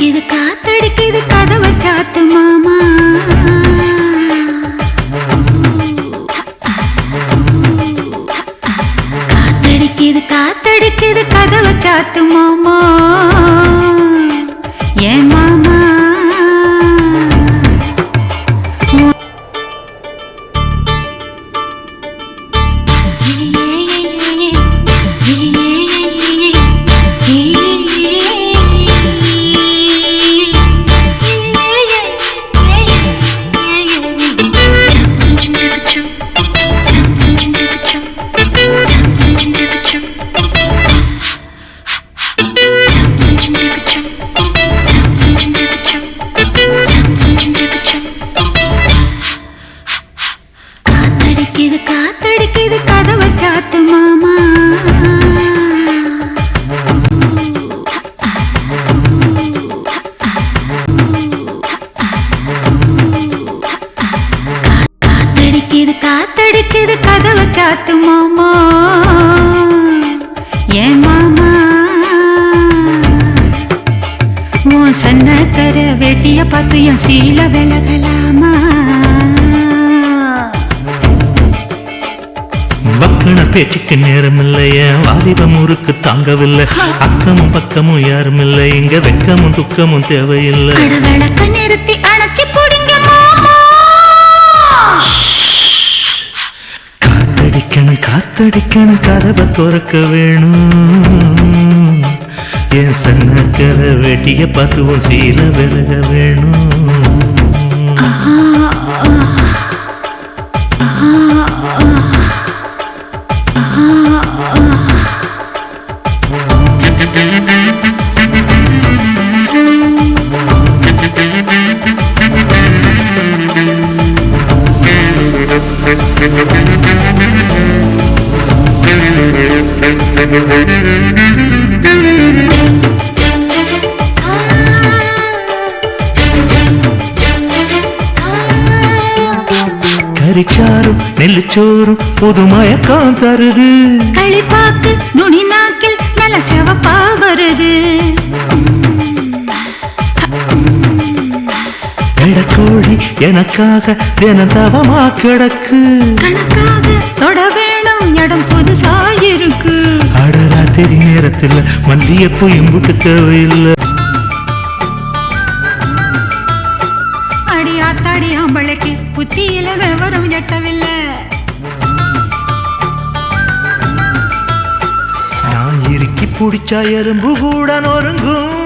இது காத்தடிக்குது கதவை சாத்து மாமா. காத்தடிக்குது காத்தடிக்குது கதவை சாத்து மாமா. இது காத்தடிக்குது கதவை சாத்து மாமா. காத்தடிக்குது காத்தடிக்குது கதவை சாத்து மாமா. ஏன் மாமா? உன் கர வெட்டிய பார்த்து என் சீல விலகலாம் வக்கண பேச்சுக்கு நேரமில்லை என் வாலிப முறுக்கு தாங்கவில்லை. அக்கமும் பக்கமும் யாரும் இல்லை இங்க வெக்கமும் துக்கமும் தேவையில்லை. நிறுத்தி அணைச்சி புடிங்க காத்தடிக்கணும் காத்தடிக்கணும். கதவை திறக்க வேணும். என் சன்னக்கர வெட்டிய பார்த்துவோம் சீல விலக வேணும். கரிச்சாரும் நெல்லுச்சோறும் புது மயக்கம் தருது. களிப்பாக்கு நுனி நாக்கில் நல்ல சிவப்பா வருது. எடக்கோழி எனக்காக தினம் தவமா கிடக்கு. கணக்காக தொட வேணும் இடம் புதுசா இருக்கு. அடராத்திரி நேரத்தில் மல்லியப்பூ இம்புட்டு தேவையில்லை. அடி ஆத்தாடி ஆம்பளைக்கு புத்தியில விவரம் எட்டவில்லை. நான் இறுக்கி பிடிச்சா எறும்பு கூட நொறுங்கும்.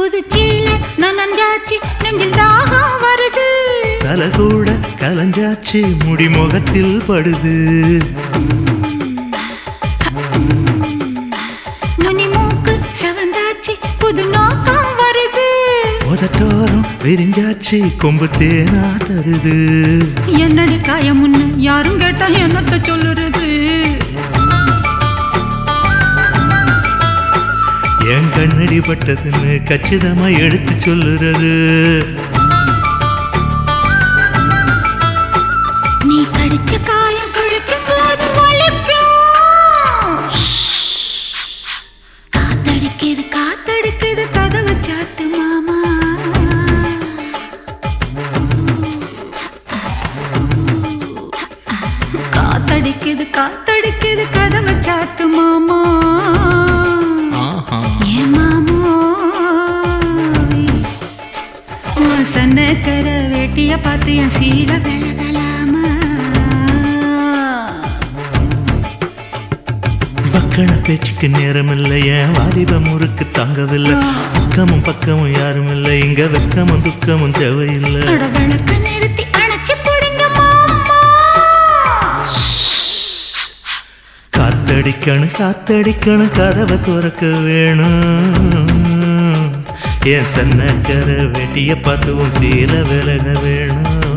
புதுச்சீல நனஞ்சாச்சு நெஞ்சில் தாகம் வருது. தலை கூட கலஞ்சாச்சு முடி முகத்தில் படுது. நுனி மூக்கு செவந்தாச்சு புது நோக்கம் வருது. உதட்டோரம் விரிஞ்சாச்சு கொம்பு தேனா தருது. என்னடி காயம் முன்னு யாரும் கேட்டா என்னத்த சொல்லுறது? என் கண்ணடி பட்டதுன்னு கச்சிதமா எடுத்து சொல்லுறது. நீ கடிச்ச காயம் குழிக்கும் போது வலிக்கும். காத்தடிக்குது காத்தடிக்குது கதவை சாத்து மாமா. காத்தடிக்குது காத்தடிக்குது கதவை சாத்து மாமா. சன்னக்கர வேட்டிய பார்த்து என் சீல விலகலாமா வக்கண பேச்சுக்கு நேரம் இல்லையே வாலிப முறுக்கு தாங்கவில்லை. அக்கமும் பக்கமும் யாரும் இல்லை இங்க வெக்கமும் துக்கமும் தேவையில்லை. நிறுத்தி அணைச்சு காத்தடிக்கணும் காத்தடிக்கணும் கதவை திறக்க வேணும். என் சன்ன சன்னக்கரை வெட்டிய பார்த்துவும். சீர விலக வேணும்.